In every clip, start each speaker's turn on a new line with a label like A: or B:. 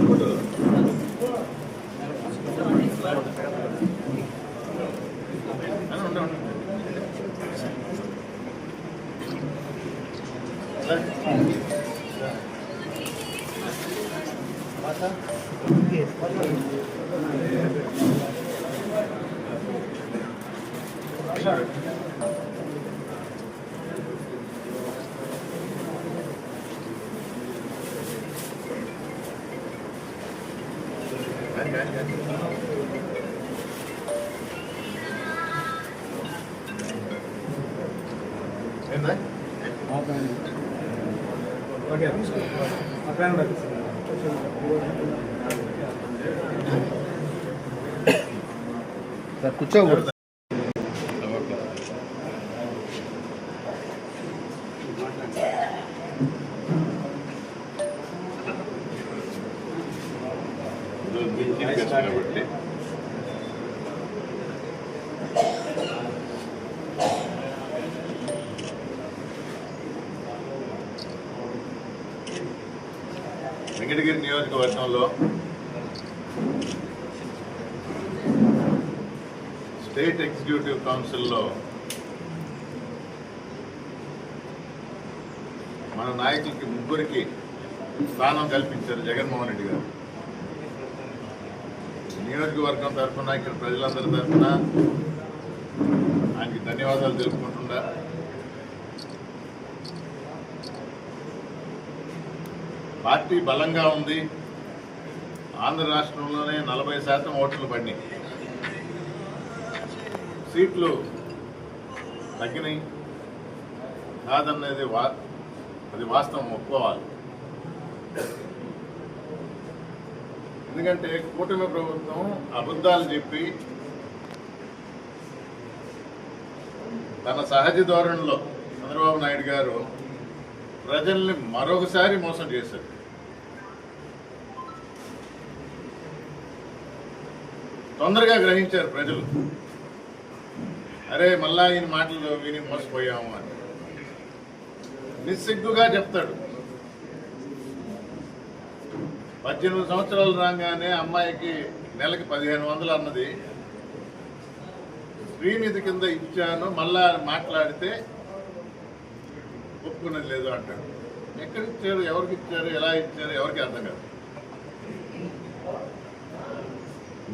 A: ఇప్పుడు
B: సార్ కూర్చోకూడదు
A: ఈరోజు మీ చీఫ్ గెస్ట్ కాబట్టి వెంకటగిరి నియోజకవర్గంలో స్టేట్ ఎగ్జిక్యూటివ్ కౌన్సిల్లో మన నాయకులకి ముగ్గురికి స్థానం కల్పించారు జగన్మోహన్ రెడ్డి గారు. నియోజకవర్గం తరఫున ఇక్కడ ప్రజలందరి తరఫున ఆయనకి ధన్యవాదాలు తెలుపుకుంటున్నా. పార్టీ బలంగా ఉంది. ఆంధ్ర రాష్ట్రంలోనే నలభై శాతం ఓట్లు పడినాయి. సీట్లు తగ్గినాయి. కాదన్నది వా అది వాస్తవం ఒప్పుకోవాలి. ఎందుకంటే కూటమి ప్రభుత్వం అబద్ధాలు చెప్పి తన సహజ ధోరణిలో చంద్రబాబు నాయుడు గారు ప్రజల్ని మరొకసారి మోసం చేశారు. తొందరగా గ్రహించారు ప్రజలు. అరే మళ్ళా ఈయన మాటలు విని మోసపోయాము అని. నిస్సిగ్గుగా చెప్తాడు. పద్దెనిమిది సంవత్సరాలు రాగానే అమ్మాయికి నెలకి పదిహేను వందలు అన్నది. శ్రీనిధి కింద ఇచ్చాను మళ్ళా మాట్లాడితే ఒప్పుకున్నది లేదు అంటాడు ఎక్కడ ఇచ్చారు ఎవరికి ఇచ్చారు ఎలా ఇచ్చారు ఎవరికి అర్థం కాదు.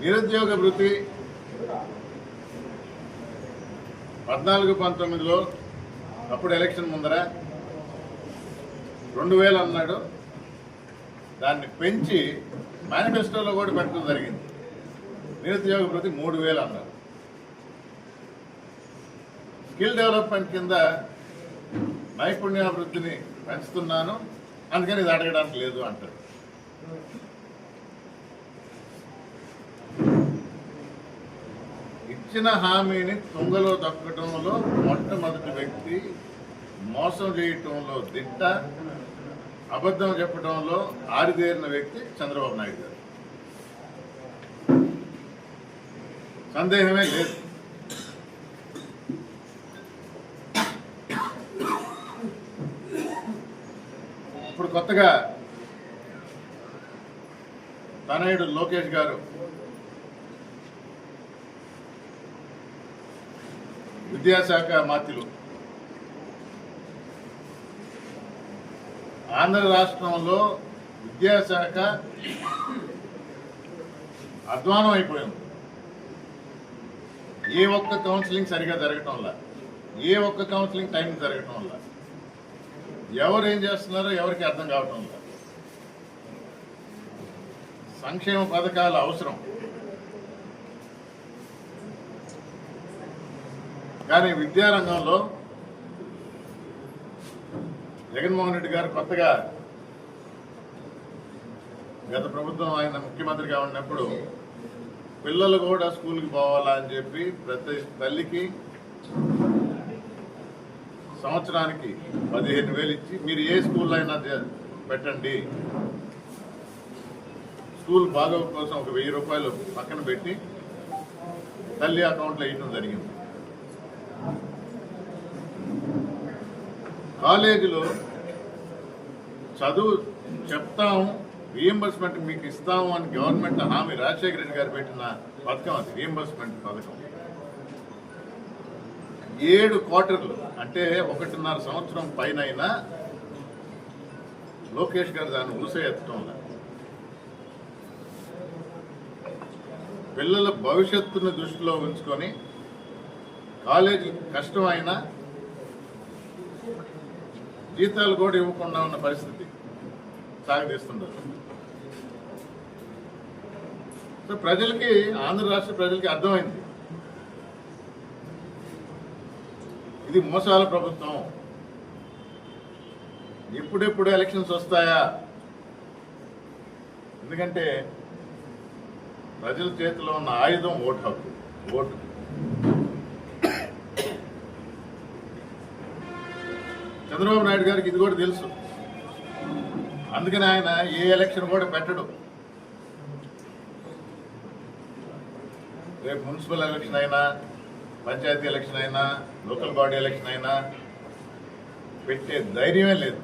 A: నిరుద్యోగ వృత్తి పద్నాలుగు పంతొమ్మిదిలో అప్పుడు ఎలక్షన్ ముందర రెండు వేలు అన్నాడు. దాన్ని పెంచి మేనిఫెస్టోలో కూడా పెట్టడం జరిగింది. నిరుద్యోగ ప్రతి మూడు వేలు అన్నారు. స్కిల్ డెవలప్మెంట్ కింద నైపుణ్యాభివృద్ధిని పెంచుతున్నాను. అందుకని ఇది అడగడానికి లేదు అంటారు. ఇచ్చిన హామీని తుంగలో తక్కడంలో మొట్టమొదటి వ్యక్తి మోసం చేయటంలో దిట్ట అబద్ధం చెప్పడంలో ఆరిదేరిన వ్యక్తి చంద్రబాబు నాయుడు గారు. సందేహమే లేదు. ఇప్పుడు కొత్తగా తనయుడు లోకేష్ గారు విద్యాశాఖ మాతిలో ఆంధ్ర రాష్ట్రంలో విద్యాశాఖ అధ్వానం అయిపోయింది ఏ ఒక్క కౌన్సిలింగ్ సరిగా జరగటం వల్ల ఏ ఒక్క కౌన్సిలింగ్ టైం జరగటం వల్ల ఎవరు ఏం చేస్తున్నారో ఎవరికి అర్థం కావటం వల్ల సంక్షేమ పథకాలు అవసరం. కానీ విద్యారంగంలో జగన్మోహన్ రెడ్డి గారు కొత్తగా గత ప్రభుత్వం ఆయన ముఖ్యమంత్రిగా ఉన్నప్పుడు పిల్లలు కూడా స్కూల్కి పోవాలా అని చెప్పి ప్రతి తల్లికి సంవత్సరానికి పదిహేను వేలు ఇచ్చి మీరు ఏ స్కూల్లో అయినా పెట్టండి. స్కూల్ బాగోగు కోసం ఒక వెయ్యి రూపాయలు పక్కన పెట్టి తల్లి అకౌంట్లో వేయడం జరిగింది. కాలేజీలో చదువు చెప్తాము రీఎంబర్స్మెంట్ మీకు ఇస్తాము అని గవర్నమెంట్ హామీ రాజశేఖర రెడ్డి గారు పెట్టిన పథకం అది రీఎంబర్స్మెంట్ పథకం. ఏడు క్వార్టర్లు అంటే ఒకటిన్నర సంవత్సరం పైన లోకేష్ గారు దాన్ని ఊసే ఎత్తడం పిల్లల భవిష్యత్తును దృష్టిలో ఉంచుకొని కాలేజీ కష్టమైనా జీతాలు కూడా ఇవ్వకుండా ఉన్న పరిస్థితి సాగదీస్తున్నారు సో ప్రజలకి ఆంధ్ర రాష్ట్ర ప్రజలకి అర్థమైంది. ఇది మోసాల ప్రభుత్వం. ఎప్పుడెప్పుడు ఎలక్షన్స్ వస్తాయా? ఎందుకంటే ప్రజల చేతిలో ఉన్న ఆయుధం ఓటు హక్కు ఓటు. చంద్రబాబు నాయుడు గారికి ఇది కూడా తెలుసు అందుకని ఆయన ఏ ఎలక్షన్ కూడా పెట్టడు రేపు మున్సిపల్ ఎలక్షన్ అయినా పంచాయతీ ఎలక్షన్ అయినా లోకల్ బాడీ ఎలక్షన్ అయినా పెట్టే ధైర్యమే లేదు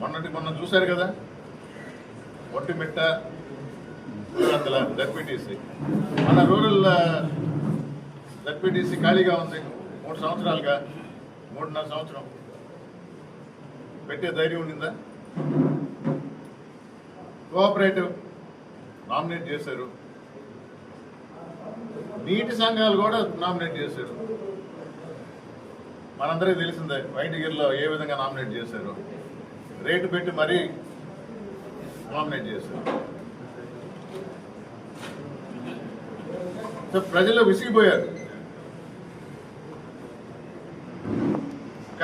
A: మొన్నటి మొన్న చూశారు కదా ఒట్టిమిట్ట పులివెందుల జడ్పీటీసీ మన రూరల్ జడ్పీటీసీ ఖాళీగా ఉంది మూడు సంవత్సరాలుగా మూడున్నర సంవత్సరం. పెట్టే ధైర్యం ఉండిందా? కోఆపరేటివ్ నామినేట్ చేశారు. నీటి సంఘాలు కూడా నామినేట్ చేశారు. మనందరికీ తెలిసిందే వైటిగిరిలో ఏ విధంగా నామినేట్ చేశారు. రేటు పెట్టి మరీ నామినేట్ చేశారు. ప్రజలు విసిగిపోయారు.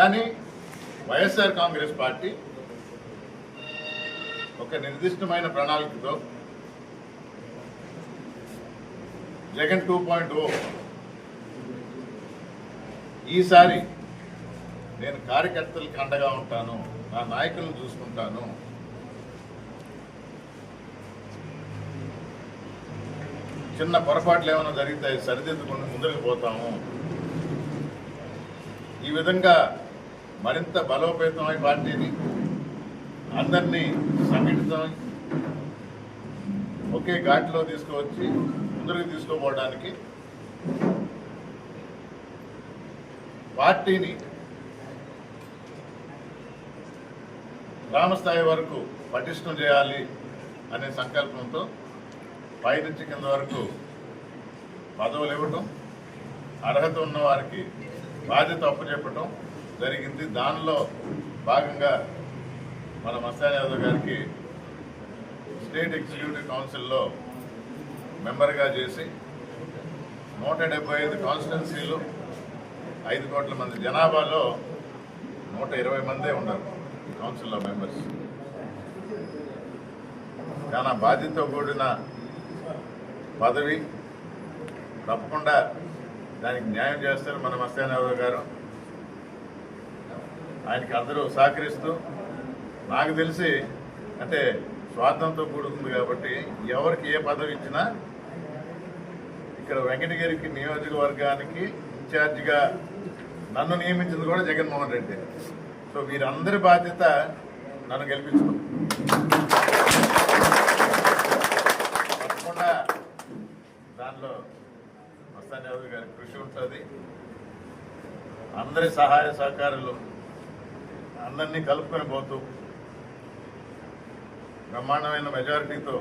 A: కానీ వైఎస్ఆర్ కాంగ్రెస్ పార్టీ ఒక నిర్దిష్టమైన ప్రణాళికతో జగన్ టూ పాయింట్ ఓ ఈసారి నేను కార్యకర్తలకు అండగా ఉంటాను నా నాయకులను చూసుకుంటాను. చిన్న పొరపాట్లు ఏమైనా జరిగితే అవి సరిదిద్దుకుని ముందుకు పోతాము. ఈ విధంగా మరింత బలోపేతమై పార్టీని అందరినీ సంఘటితమై ఒకే ఘాట్లో తీసుకువచ్చి ముందరికి తీసుకుపోవడానికి పార్టీని గ్రామస్థాయి వరకు పటిష్టం చేయాలి అనే సంకల్పంతో పై నుంచి కింద వరకు పదవులు ఇవ్వటం అర్హత ఉన్న వారికి బాధ్యత అప్పచెప్పటం జరిగింది. దానిలో భాగంగా మన మస్తాన్ యాదవ్ గారికి స్టేట్ ఎగ్జిక్యూటివ్ కౌన్సిల్లో మెంబర్గా చేసి నూట డెబ్బై ఐదు కాన్స్టిట్యున్సీలు ఐదు కోట్ల మంది జనాభాలో నూట ఇరవై మందే ఉన్నారు కౌన్సిల్లో మెంబర్స్. చాలా బాధ్యతతో కూడిన పదవి. తప్పకుండా దానికి న్యాయం చేస్తారు మన మస్తానారావు గారు. ఆయనకి అందరూ సహకరిస్తూ నాకు తెలిసి అంటే స్వార్థంతో కూడుకుంది కాబట్టి ఎవరికి ఏ పదవి ఇచ్చినా ఇక్కడ వెంకటగిరికి నియోజకవర్గానికి ఇన్ఛార్జిగా నన్ను నియమించింది కూడా జగన్మోహన్ రెడ్డి. సో వీరందరి బాధ్యత నన్ను గెలిపించడం తప్పకుండా దానిలో మస్తాన్ యాదవ్ గారి కృషి ఉంటుంది. అందరి సహాయ సహకారాలు అందరినీ కలుపుకొని పోతూ బ్రహ్మాండమైన మెజారిటీతో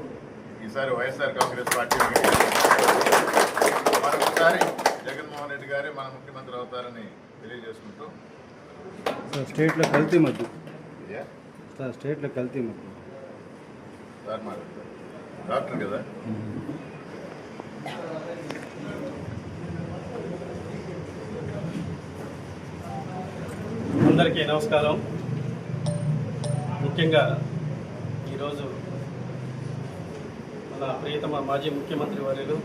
A: ఈసారి వైఎస్ఆర్ కాంగ్రెస్ పార్టీ మరొకసారి జగన్మోహన్ రెడ్డి గారే మన ముఖ్యమంత్రి అవుతారని తెలియజేసుకుంటూ.
B: సార్ స్టేట్లో కల్తీ
A: ఇదే
B: సార్ స్టేట్లో కల్తీ మద్దు.
A: సార్ డాక్టర్ కదా?
C: అందరికీ నమస్కారం. ముఖ్యంగా ఈరోజు మన ప్రియతమ మాజీ ముఖ్యమంత్రి వర్యులు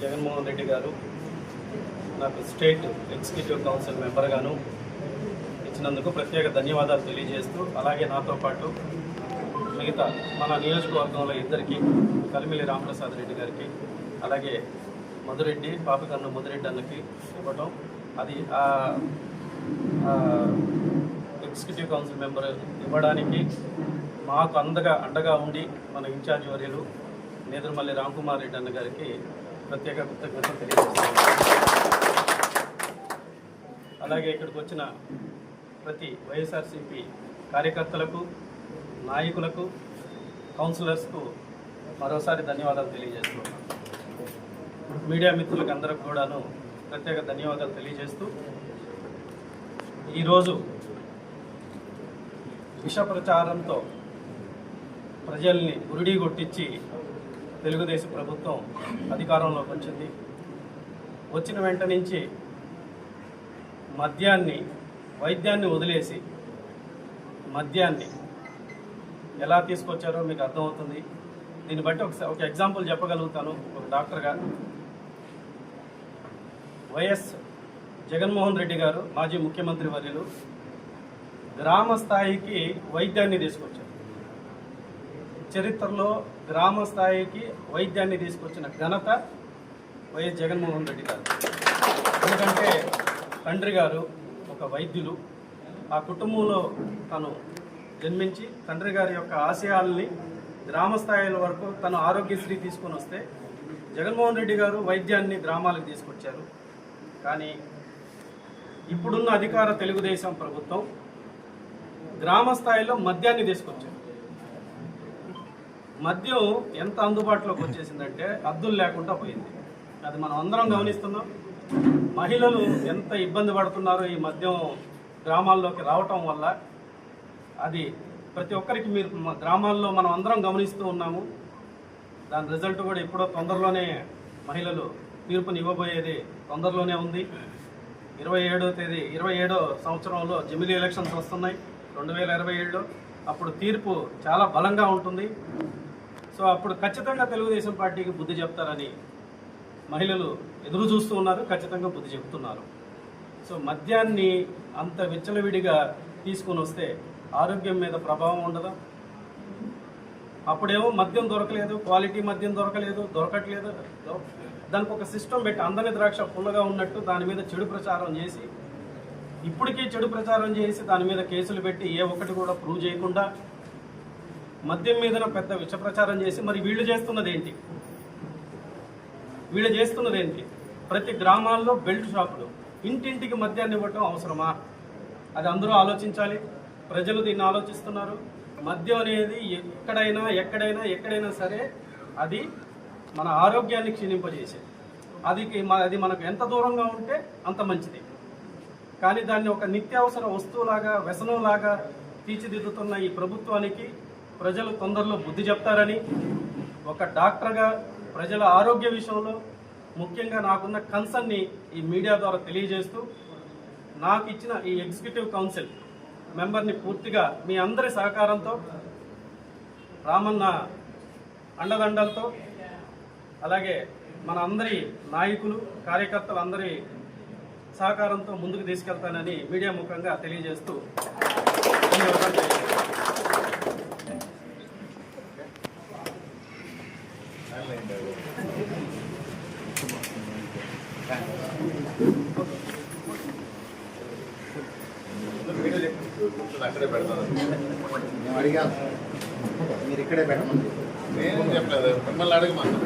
C: జగన్మోహన్ రెడ్డి గారు నాకు స్టేట్ ఎగ్జిక్యూటివ్ కౌన్సిల్ మెంబర్గాను ఇచ్చినందుకు ప్రత్యేక ధన్యవాదాలు తెలియజేస్తూ అలాగే నాతో పాటు మిగతా మన నియోజకవర్గంలో ఇద్దరికి కలిమిలి రామప్రసాద్ రెడ్డి గారికి అలాగే మధురెడ్డి పాపకన్ను మధురెడ్డి అన్నకి ఇవ్వటం అది ఎగ్జిక్యూటివ్ కౌన్సిల్ మెంబర్ ఇవ్వడానికి మాకు అందగా అండగా ఉండి మన ఇన్ఛార్జ్ వర్యులు నేదురుమల్లి రామ్కుమార్ రెడ్డి అన్న గారికి ప్రత్యేక కృతజ్ఞతలు తెలియజేస్తున్నాను అలాగే ఇక్కడికి వచ్చిన ప్రతి వైఎస్ఆర్సీపీ కార్యకర్తలకు నాయకులకు కౌన్సిలర్స్కు మరోసారి ధన్యవాదాలు తెలియజేస్తున్నాను మీడియా మిత్రులకు అందరికి కూడాను ప్రత్యేక ధన్యవాదాలు తెలియజేస్తూ ఈరోజు విష ప్రచారంతో ప్రజల్ని గురిడి కొట్టించి తెలుగుదేశం ప్రభుత్వం అధికారంలోకి వచ్చింది. వచ్చిన వెంట నుంచి మద్యాన్ని వైద్యాన్ని వదిలేసి మద్యాన్ని ఎలా తీసుకొచ్చారో మీకు అర్థమవుతుంది. దీన్ని బట్టి ఒక ఒక ఎగ్జాంపుల్ చెప్పగలుగుతాను ఒక డాక్టర్గా వైఎస్ జగన్మోహన్ రెడ్డి గారు మాజీ ముఖ్యమంత్రి వర్యులు గ్రామ స్థాయికి వైద్యాన్ని తీసుకొచ్చారు. చరిత్రలో గ్రామ స్థాయికి వైద్యాన్ని తీసుకొచ్చిన ఘనత వైఎస్ జగన్మోహన్ రెడ్డి గారు. ఎందుకంటే తండ్రి గారు ఒక వైద్యులు. ఆ కుటుంబంలో తను జన్మించి తండ్రి గారి యొక్క ఆశయాల్ని గ్రామ స్థాయిల వరకు తను ఆరోగ్యశ్రీ తీసుకొని వస్తే జగన్మోహన్ రెడ్డి గారు వైద్యాన్ని గ్రామాలకు తీసుకొచ్చారు. కానీ ఇప్పుడున్న అధికార తెలుగుదేశం ప్రభుత్వం గ్రామ స్థాయిలో మద్యాన్ని తీసుకొచ్చారు. మద్యం ఎంత అందుబాటులోకి వచ్చేసిందంటే అద్దులు లేకుండా పోయింది. అది మనం అందరం గమనిస్తున్నాం. మహిళలు ఎంత ఇబ్బంది పడుతున్నారో ఈ మద్యం గ్రామాల్లోకి రావటం వల్ల అది ప్రతి ఒక్కరికి మీరు గ్రామాల్లో మనం అందరం గమనిస్తూ ఉన్నాము. దాని రిజల్ట్ కూడా ఎప్పుడో తొందరలోనే మహిళలు తీర్పుని ఇవ్వబోయేది తొందరలోనే ఉంది. ఇరవై ఏడో తేదీ ఇరవై ఏడో సంవత్సరంలో జమిలీ ఎలక్షన్స్ వస్తున్నాయి రెండు వేల ఇరవై ఏడులో. అప్పుడు తీర్పు చాలా బలంగా ఉంటుంది. సో అప్పుడు ఖచ్చితంగా తెలుగుదేశం పార్టీకి బుద్ధి చెప్తారని మహిళలు ఎదురు చూస్తూ ఉన్నారు ఖచ్చితంగా బుద్ధి చెప్తున్నారు సో మద్యాన్ని అంత విచ్చలవిడిగా తీసుకొని వస్తే ఆరోగ్యం మీద ప్రభావం ఉండదా? అప్పుడేమో మద్యం దొరకలేదు క్వాలిటీ మద్యం దొరకలేదు దొరకట్లేదు. దానికి ఒక సిస్టమ్ పెట్టి అందని ద్రాక్ష పుల్లగా ఉన్నట్టు దాని మీద చెడు ప్రచారం చేసి ఇప్పటికీ చెడు ప్రచారం చేసి దాని మీద కేసులు పెట్టి ఏ ఒక్కటి కూడా ప్రూవ్ చేయకుండా మద్యం మీద పెద్ద విష ప్రచారం చేసి మరి వీళ్ళు చేస్తున్నది ఏంటి? వీళ్ళు చేస్తున్నది ఏంటి? ప్రతి గ్రామాల్లో బెల్ట్ షాపులు ఇంటింటికి మద్యాన్ని ఇవ్వటం అవసరమా? అది అందరూ ఆలోచించాలి. ప్రజలు దీన్ని ఆలోచిస్తున్నారు. మద్యం అనేది ఎక్కడైనా ఎక్కడైనా ఎక్కడైనా సరే అది మన ఆరోగ్యాన్ని క్షీణింపజేసేది. అది అది మనకు ఎంత దూరంగా ఉంటే అంత మంచిది. కానీ దాన్ని ఒక నిత్యావసర వస్తువులాగా వ్యసనంలాగా తీర్చిదిద్దుతున్న ఈ ప్రభుత్వానికి ప్రజలు తొందరలో బుద్ధి చెప్తారని ఒక డాక్టర్గా ప్రజల ఆరోగ్య విషయంలో ముఖ్యంగా నాకున్న కన్సర్న్ని ఈ మీడియా ద్వారా తెలియజేస్తూ నాకు ఇచ్చిన ఈ ఎగ్జిక్యూటివ్ కౌన్సిల్ మెంబర్ని పూర్తిగా మీ అందరి సహకారంతో రామన్న అండదండలతో అలాగే మన అందరి నాయకులు కార్యకర్తలు అందరి సహకారంతో ముందుకు తీసుకెళ్తానని మీడియా ముఖంగా తెలియజేస్తూ ధన్యవాదాలు తెలియజేస్తున్నాను.
A: అక్కడే పెడతాను.
D: మేము అడిగాం మీరు ఇక్కడే పెట్టమని
A: నేనేం చెప్పలేదు. మిమ్మల్ని అడగమన్నా